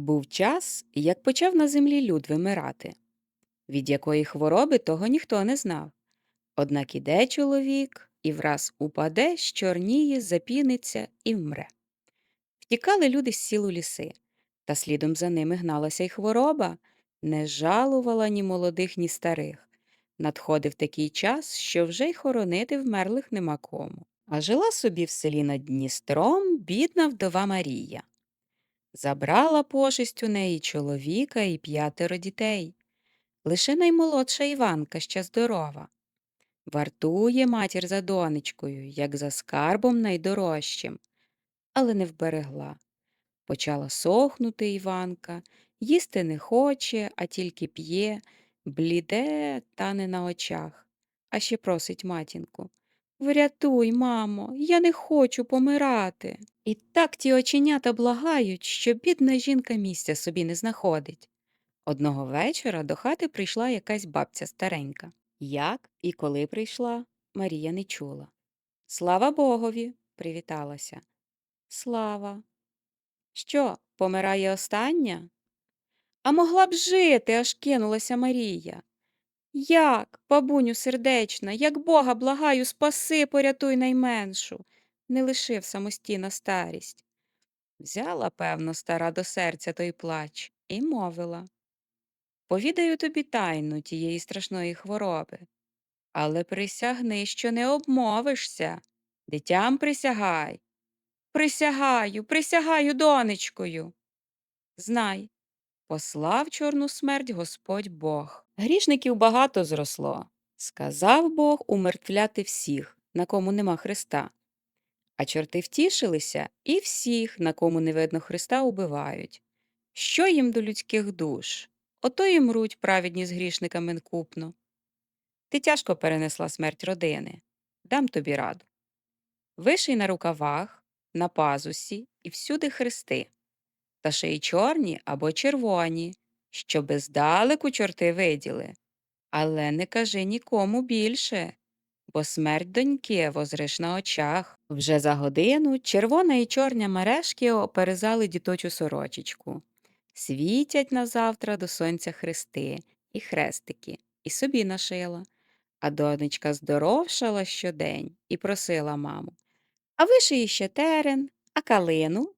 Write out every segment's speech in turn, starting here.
Був час, як почав на землі люд вимирати. Від якої хвороби того ніхто не знав. Однак іде чоловік і враз упаде, щорніє, запіниться і вмре. Втікали люди з сіл ліси, та слідом за ними гналася й хвороба, не жалувала ні молодих, ні старих. Надходив такий час, що вже й хоронити вмерлих нема кому. А жила собі в селі над Дністром бідна вдова Марія. Забрала пошесть у неї чоловіка і п'ятеро дітей. Лише наймолодша Іванка ще здорова. Вартує матір за донечкою, як за скарбом найдорожчим, але не вберегла. Почала сохнути Іванка, їсти не хоче, а тільки п'є, бліде та не на очах, а ще просить матінку. Врятуй, мамо, я не хочу помирати. І так ті оченята благають, що бідна жінка місця собі не знаходить. Одного вечора до хати прийшла якась бабця старенька. Як і коли прийшла, Марія не чула. Слава Богові, привіталася. Слава. Що, помирає остання? А могла б жити, аж кинулася Марія. Як, бабуню сердечна, як Бога благаю, спаси, порятуй найменшу, не лишив самостійна старість. Взяла, певно, стара до серця той плач і мовила Повідаю тобі тайну тієї страшної хвороби, але присягни, що не обмовишся. Дитям присягай. Присягаю, присягаю донечкою. Знай, послав чорну смерть Господь Бог. Грішників багато зросло. Сказав Бог умертвляти всіх, на кому нема Христа. А чорти втішилися і всіх, на кому не видно Христа, убивають. Що їм до людських душ? Ото і мруть праведні з грішниками купно. Ти тяжко перенесла смерть родини. Дам тобі раду. Виший на рукавах, на пазусі і всюди хрести, та ще й чорні або червоні, щоби здалеку чорти виділи. Але не кажи нікому більше, бо смерть доньки возриш на очах. Вже за годину червона і чорня мережки оперезали діточу сорочечку. Світять назавтра до сонця хрести і хрестики, і собі нашила. А донечка здоровшала щодень і просила маму А вишиї ще терен, а калину.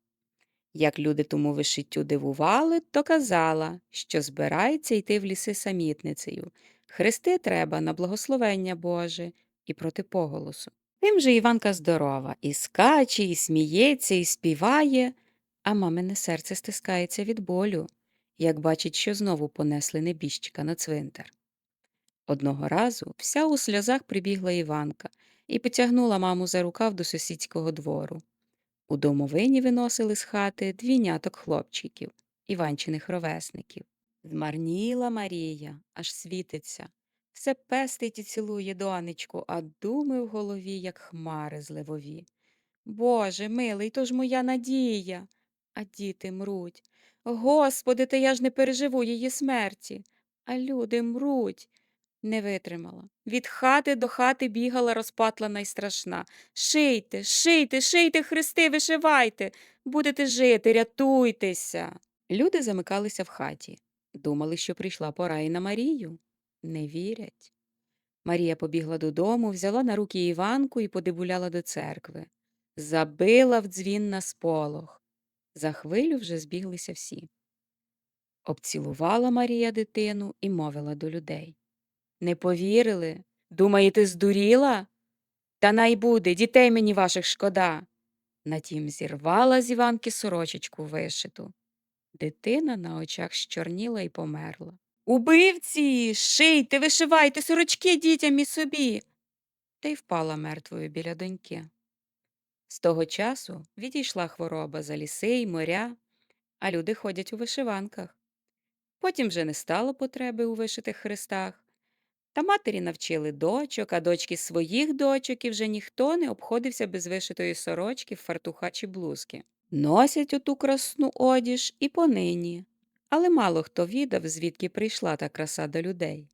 Як люди тому вишиттю дивували, то казала, що збирається йти в ліси самітницею. Хрести треба на благословення Боже і проти поголосу. Тим же Іванка здорова, і скаче, і сміється, і співає, а мамине серце стискається від болю, як бачить, що знову понесли небіжчика на цвинтар. Одного разу вся у сльозах прибігла Іванка і потягнула маму за рукав до сусідського двору. У домовині виносили з хати двійняток хлопчиків, Іванчиних ровесників. Змарніла Марія, аж світиться. Все пестить і цілує донечку, а думи в голові, як хмари зливові. Боже, милий, то ж моя надія. А діти мруть. Господи, та я ж не переживу її смерті. А люди мруть. Не витримала. Від хати до хати бігала розпатлана й страшна. Шийте, шийте, шийте хрести, вишивайте. Будете жити, рятуйтеся. Люди замикалися в хаті. Думали, що прийшла пора і на Марію. Не вірять. Марія побігла додому, взяла на руки Іванку і подибуляла до церкви. Забила в дзвін на сполох. За хвилю вже збіглися всі. Обцілувала Марія дитину і мовила до людей. Не повірили? Думаєте, здуріла? Та най буде, дітей мені ваших шкода. Натім зірвала з Іванки сорочечку вишиту. Дитина на очах щорніла і померла. Убивці, шийте, вишивайте сорочки дітям і собі. Та й впала мертвою біля доньки. З того часу відійшла хвороба за ліси й моря, а люди ходять у вишиванках. Потім вже не стало потреби у вишитих хрестах. Та матері навчили дочок, а дочки своїх дочок, і вже ніхто не обходився без вишитої сорочки, фартуха чи блузки. Носять оту красну одіж і понині, але мало хто відав, звідки прийшла та краса до людей.